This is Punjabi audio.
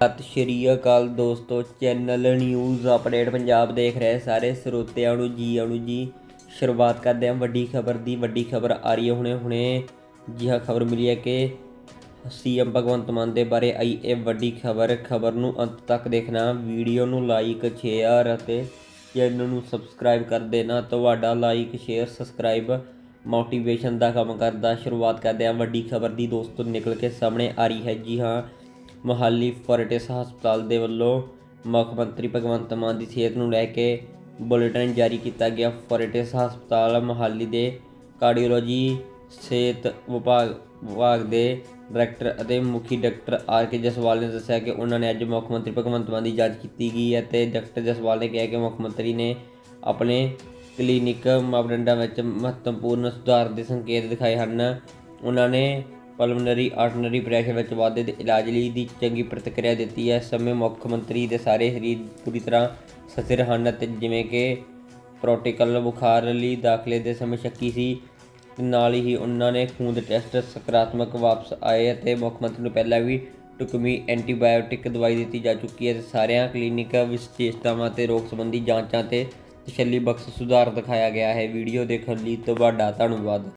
ਸਤਿ ਸ਼੍ਰੀ ਅਕਾਲ ਦੋਸਤੋ ਚੈਨਲ ਨਿਊਜ਼ ਅਪਡੇਟ ਪੰਜਾਬ ਦੇਖ ਰਹੇ ਸਾਰੇ ਸਰੋਤਿਆਂ ਨੂੰ ਜੀ ਆਣੂ ਜੀ। ਸ਼ੁਰੂਆਤ ਕਰਦੇ ਹਾਂ ਵੱਡੀ ਖਬਰ ਦੀ, ਵੱਡੀ ਖਬਰ ਆ ਰਹੀ ਹੈ ਹੁਣੇ ਹੁਣੇ ਜੀ ਹਾਂ ਖਬਰ ਮਿਲੀ ਹੈ ਕਿ ਸੀਐਮ ਭਗਵੰਤ ਮਾਨ ਦੇ ਬਾਰੇ ਆਈ ਇਹ ਵੱਡੀ ਖਬਰ ਖਬਰ ਨੂੰ ਅੰਤ ਤੱਕ ਦੇਖਣਾ, ਵੀਡੀਓ ਨੂੰ ਲਾਈਕ ਸ਼ੇਅਰ ਅਤੇ ਚੈਨਲ ਨੂੰ ਸਬਸਕ੍ਰਾਈਬ ਕਰ ਦੇਣਾ। ਤੁਹਾਡਾ ਲਾਈਕ ਸ਼ੇਅਰ ਸਬਸਕ੍ਰਾਈਬ ਮੋਟੀਵੇਸ਼ਨ ਦਾ ਕੰਮ ਕਰਦਾ। ਸ਼ੁਰੂਆਤ ਕਰਦੇ ਹਾਂ ਵੱਡੀ ਖਬਰ ਦੀ, ਦੋਸਤੋ ਨਿਕਲ ਕੇ ਸਾਹਮਣੇ ਆ ਰਹੀ ਹੈ। ਜੀ ਹਾਂ ਮੋਹਾਲੀ ਫੋਰਟਿਸ ਹਸਪਤਾਲ ਦੇ ਵੱਲੋਂ ਮੁੱਖ ਮੰਤਰੀ ਭਗਵੰਤ ਮਾਨ ਦੀ ਸਿਹਤ ਨੂੰ ਲੈ ਕੇ ਬੁਲੇਟਿਨ ਜਾਰੀ ਕੀਤਾ ਗਿਆ। ਫੋਰਟਿਸ ਹਸਪਤਾਲ ਮੋਹਾਲੀ ਦੇ ਕਾਰਡੀਓਲੋਜੀ ਸਿਹਤ ਵਿਭਾਗ ਵਿਭਾਗ ਦੇ ਡਾਇਰੈਕਟਰ ਅਤੇ ਮੁਖੀ ਡਾਕਟਰ ਆਰ ਕੇ ਜਸਵਾਲ ਨੇ ਦੱਸਿਆ ਕਿ ਉਹਨਾਂ ਨੇ ਅੱਜ ਮੁੱਖ ਮੰਤਰੀ ਭਗਵੰਤ ਮਾਨ ਦੀ ਜਾਂਚ ਕੀਤੀ ਗਈ ਹੈ ਤੇ ਡਾਕਟਰ ਜਸਵਾਲ ਨੇ ਕਿਹਾ ਕਿ ਮੁੱਖ ਮੰਤਰੀ ਨੇ ਆਪਣੇ ਕਲੀਨਿਕ ਮਾਪਦੰਡਾਂ ਵਿੱਚ ਮਹੱਤਵਪੂਰਨ ਸੁਧਾਰ ਦੇ ਸੰਕੇਤ ਦਿਖਾਏ ਹਨ। ਉਹਨਾਂ ਨੇ ਪਲਮਨਰੀ ਆਰਟਨਰੀ ਪ੍ਰੈਸ਼ਰ ਵਿੱਚ ਵਾਧੇ ਦੇ ਇਲਾਜ ਲਈ ਦੀ ਚੰਗੀ ਪ੍ਰਤੀਕਿਰਿਆ ਦਿੱਤੀ ਹੈ। ਇਸ ਸਮੇਂ ਮੁੱਖ ਮੰਤਰੀ ਦੇ ਸਾਰੇ ਸਰੀਰ ਪੂਰੀ ਤਰ੍ਹਾਂ ਸਥਿਰ ਹਨ ਅਤੇ ਜਿਵੇਂ ਕਿ ਪ੍ਰੋਟੋਕਲ ਬੁਖਾਰ ਲਈ ਦਾਖਲੇ ਦੇ ਸਮੇਂ ਸ਼ੱਕੀ ਸੀ ਨਾਲ ਹੀ ਉਹਨਾਂ ਨੇ ਖੂਨ ਦੇ ਟੈਸਟ ਸਕਾਰਾਤਮਕ ਵਾਪਸ ਆਏ ਅਤੇ ਮੁੱਖ ਮੰਤਰੀ ਨੂੰ ਪਹਿਲਾਂ ਵੀ ਟੁਕਮੀ ਐਂਟੀਬਾਇਓਟਿਕ ਦਵਾਈ ਦਿੱਤੀ ਜਾ ਚੁੱਕੀ ਹੈ। ਤੇ ਸਾਰਿਆਂ ਕਲੀਨਿਕ ਵਿਸ਼ੇਸ਼ਤਾਵਾਂ ਤੇ ਰੋਗ ਸੰਬੰਧੀ ਜਾਂਚਾਂ ਤੇ ਤਸੱਲੀ ਬਖਸ਼ ਸੁਧਾਰ ਦਿਖਾਇਆ ਗਿਆ ਹੈ। ਵੀਡੀਓ ਦੇਖਣ ਲਈ ਤੁਹਾਡਾ ਧੰਨਵਾਦ।